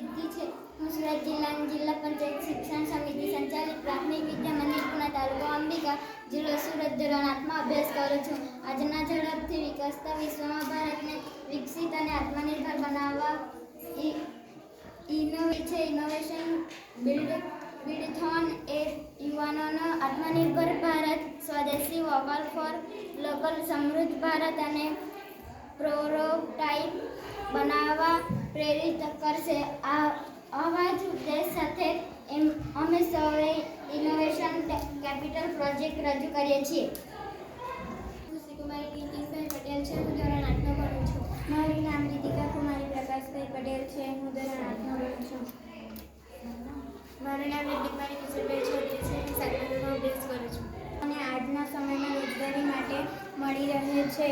સિદ્ધિ છે. હું સુરત જિલ્લાની જિલ્લા પંચાયત શિક્ષણ સમિતિ સંચાલિત પ્રાથમિક વિદ્યા મંદિર પુના તાલુકો અંબિકા જિલ્લો સુરત ધોરણ આત્મા અભ્યાસ કરું છું. આજના ઝડપથી વિકસતા વિશ્વમાં ભારતને વિકસિત અને આત્મનિર્ભર બનાવવા ઇનોવે ઇનો છે ઇનોવેશન બિલ્ડ બિલ્ડથોન એ યુવાનોનો આત્મનિર્ભર ભારત, સ્વદેશી વોકલ ફોર લોકલ સમૃદ્ધ ભારત અને પ્રોરોટાઇપ બનાવવા પ્રેરિત કરશે. આ આવા જ ઉદ્દેશ સાથે એમ અમે સૌએ ઇનોવેશન કેપિટલ પ્રોજેક્ટ રજૂ કરીએ છીએ. કુમારી નીતિનભાઈ પટેલ છે. હું ધોરણ આઠમાં ભણું છું. મારું નામ રીતિકા કુમારી પ્રકાશભાઈ પટેલ છે. હું ધોરણ આઠમાં ભણું છું. મારું નામ રીતિકમારી કિશોરભાઈ છોડી છે. હું સાતમામાં અભ્યાસ કરું છું. અને આજના સમયમાં રોજગારી માટે મળી રહે છે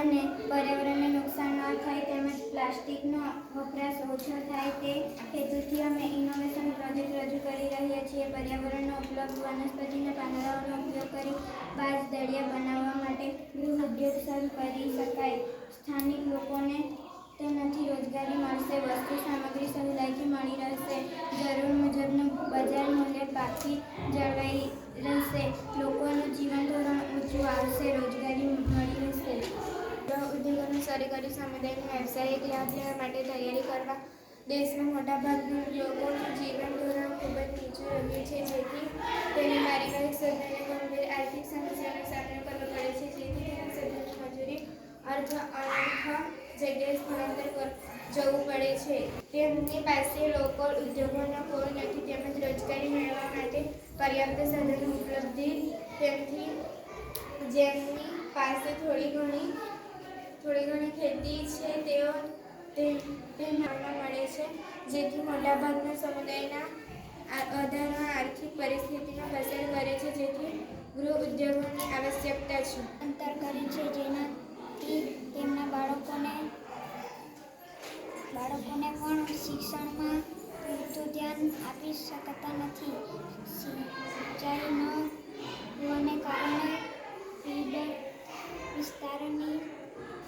અને પર્યાવરણને નુકસાન પ્લાસ્ટિકનો વપરાશ ઓછો થાય તે હેતુથી અમે ઇનોવેશન પ્રોજેક્ટ રજૂ કરી રહ્યા છીએ. પર્યાવરણનો ઉપલબ્ધ વનસ્પતિના પાંદડાઓનો ઉપયોગ કરી બાજ દળિયા બનાવવા માટે ગૃહ ઉદ્યોગ શરૂ કરી શકાય. સ્થાનિક લોકોને તેનાથી રોજગારી મળશે, વસ્તુ સામગ્રી સહેલાઈથી મળી રહેશે, જરૂર મુજબનું બજાર મૂલ્ય બાકી જળવાઈ રહેશે, લોકોનું જીવન ધોરણ ઊંચું આવશે, રોજગારી મળી ઉદ્યોગોનું શરૂ કરી સામુદાયિક વ્યવસાયિક લાભ લેવા માટે તૈયારી કરવા દેશના મોટાભાગના લોકોનું જીવન ધોરણ ખૂબ જ નીચું રહ્યું છે, જેથી તેની પારિવારિક સભ્યોને ગંભીર આર્થિક સમસ્યાનો સામનો કરવો પડે છે. જેથી તેના સભ્યોની મજૂરી અર્થ અનર્થ જગ્યાએ સ્થળાંતર જવું પડે છે. તેમની પાસે લોકો ઉદ્યોગોનો કોઈ નથી, તેમજ રોજગારી મેળવવા માટે પર્યાપ્ત સાધનો ઉપલબ્ધિ. તેમથી જેમની પાસે થોડી ઘણી થોડી ઘણી ખેતી છે, તેઓ તે નામાં મળે છે. જેથી મોટાભાગના સમુદાયના આધારમાં આર્થિક પરિસ્થિતિમાં પસાર કરે છે, જેથી ગૃહ ઉદ્યોગોની આવશ્યકતા છે. અંતર કરે છે, જેનાથી તેમના બાળકોને બાળકોને પણ શિક્ષણમાં પૂરતું ધ્યાન આપી શકતા નથી. સિંચાઈ ન હોવાને કારણે ફીડર વિસ્તારની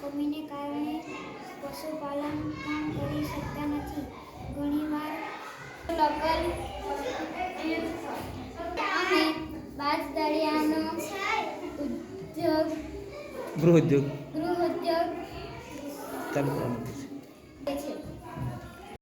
કમીને કારણે પશુપાલન પણ કરી શકતા નથી. ઘણીવાર લોકલ અને બાજ દળિયાનો ઉદ્યોગ ગૃહ ઉદ્યોગ. ગૃહ ઉદ્યોગ